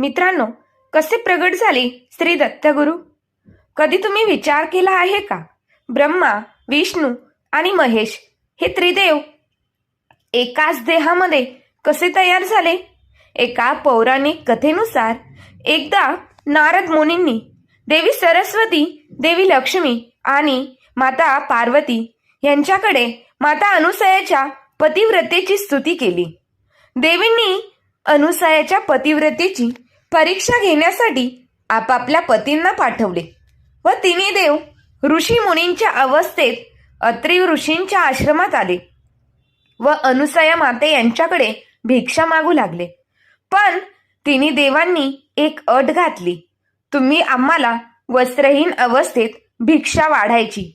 मित्रांनो कसे प्रगट झाले श्री दत्तगुरु? कधी तुम्ही विचार केला आहे का? ब्रह्मा विष्णू आणि महेश हे त्रिदेव एकाच देहामध्ये कसे तयार झाले? एका पौराणिक कथेनुसार एकदा नारद मुनींनी देवी सरस्वती देवी लक्ष्मी आणि माता पार्वती यांच्याकडे माता अनुसयाच्या पतिव्रतेची स्तुती केली. देवींनी अनुसयाच्या पतिव्रतेची परीक्षा घेण्यासाठी आपापल्या पतींना पाठवले व तिने देव ऋषी मुनींच्या अवस्थेत अत्री ऋषींच्या आश्रमात आले व अनुसया माते यांच्याकडे भिक्षा मागू लागले. पण तिने देवांनी एक अट घातली. तुम्ही आम्हाला वस्त्रहीन अवस्थेत भिक्षा वाढायची.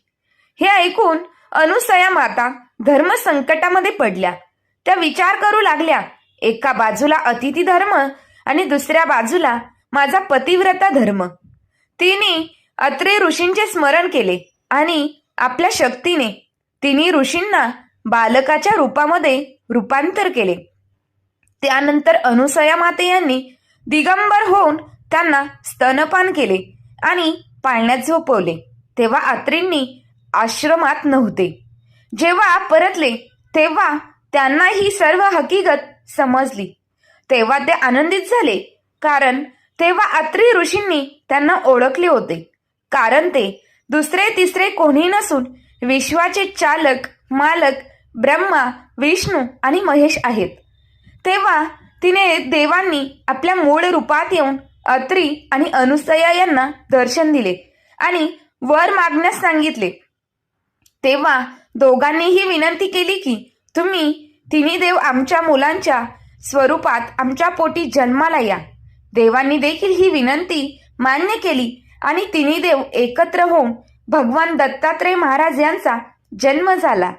हे ऐकून अनुसया माता धर्म संकटामध्ये पडल्या. त्या विचार करू लागल्या एका बाजूला अतिथी धर्म आणि दुसऱ्या बाजूला माझा पतिव्रता धर्म. तिने अत्रे ऋषींचे स्मरण केले आणि आपल्या शक्तीने तिन्ही ऋषींना बालकाच्या रूपामध्ये रूपांतर केले. त्यानंतर अनुसया माते यांनी दिगंबर होऊन त्यांना स्तनपान केले आणि पाळण्यात झोपवले. तेव्हा आत्रींनी आश्रमात नव्हते. जेव्हा परतले तेव्हा त्यांना ही सर्व हकीकत समजली. तेव्हा ते आनंदित झाले. कारण तेव्हा अत्री ऋषींनी त्यांना ओळखले होते. कारण ते दुसरे तिसरे कोणी नसून विश्वाचे चालक मालक ब्रह्मा विष्णू आणि महेश आहेत. तेव्हा तिने देवांनी आपल्या मूळ रूपात येऊन अत्री आणि अनुसया यांना दर्शन दिले आणि वर मागण्यास सांगितले. तेव्हा दोघांनीही विनंती केली की तुम्ही तिन्ही देव आमच्या मुलांच्या स्वरूपात आमच्या पोटी जन्माला या. देवांनी देखील ही विनंती मान्य केली आणि तिन्ही देव एकत्र होऊन भगवान दत्तात्रय महाराज यांचा जन्म झाला.